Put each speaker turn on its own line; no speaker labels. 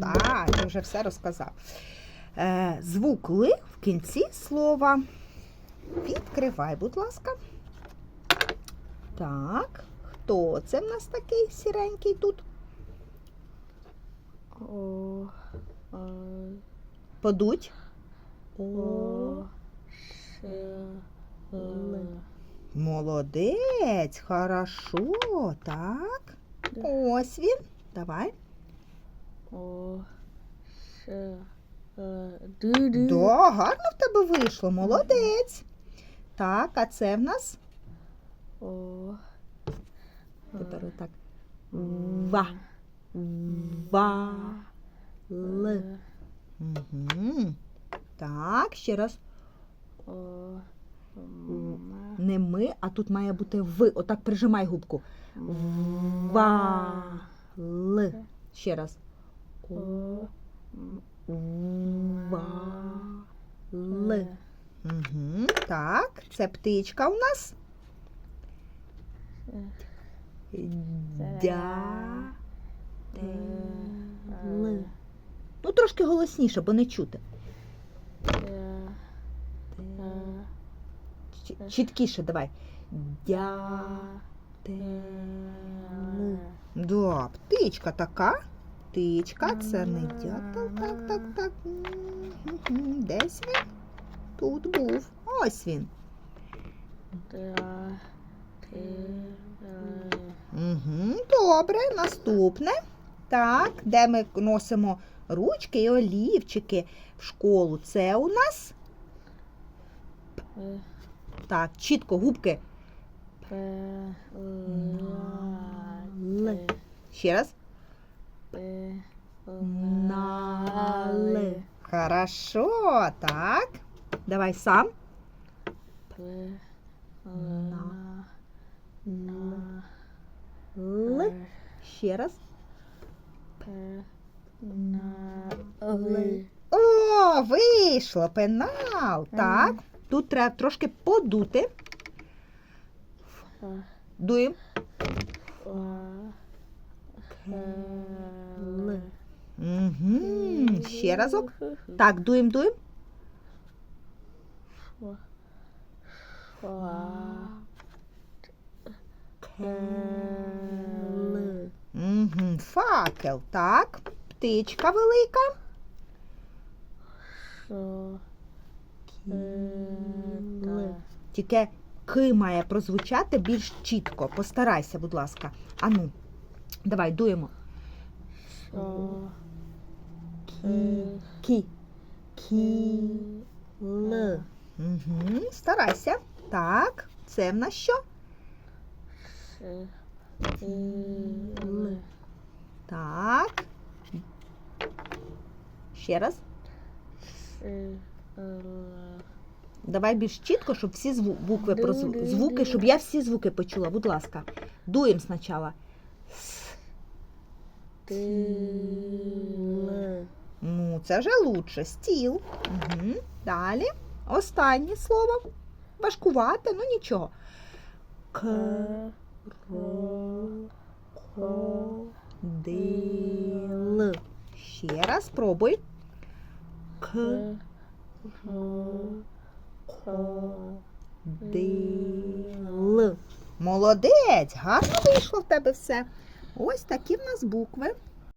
Так, ти вже все розказав. Е, звук ли в кінці слова. Відкривай, будь ласка. Так. Хто це в нас такий сіренький тут?
О, о,
Подуть.
о, л.
Молодець, хорошо, так. Ось він. Давай.
О, ще, е, ду-ду.
Да, гарно в тебе вийшло, молодець. Так, а це в нас
О,
тепер отак. Ва. Ва. Л.
е,
Угу. Так, ще раз.
о,
Не ми, а тут має бути ви. Отак прижимай губку. Ва. Л. Ще раз.
о,
Ва. Л.
е,
Угу. Так, це птичка у нас. Дя. Л. Ну, трошки голосніше, бо не чути.
е, е,
Чіткіше давай. Дя. Те. Да, птичка така. Птичка, це не дятел. Так, так, так. Десь він? Тут був. Ось він. Угу, добре, наступне. Так, де ми носимо ручки і олівчики в школу. Це у нас.
е,
Так, чітко губки. Л.
те,
Ще раз.
пе,
Хорошо, так. Давай сам. Л.
е,
Ще раз.
пе, на, ли.
О, вийшло, пенал. Так. Тут треба трошки подути. Дуємо. Угу. Ще разок. Так,
фа,
Л. Угу. Факел. Так. Птичка велика. Тільки К має прозвучати більш чітко. Постарайся, будь ласка. Ану, давай дуємо. Кі. Кі. Л. Угу. Старайся. Так. Це в нас що?
Л.
Так. Ще раз.
Л.
Давай більш чітко, щоб всі зву- букви прозв...
Ду-ду-ду.
щоб я всі звуки почула. Будь ласка. Дуємо спочатку.
Ти,
Ну, це вже лучше. Стіл. Угу. Далі. Останнє слово. Важкувате, ну нічого. К.
Ро.
Ще раз пробуй. К.
ро, ко,
Молодець! Гарно вийшло в тебе все. Ось такі в нас букви.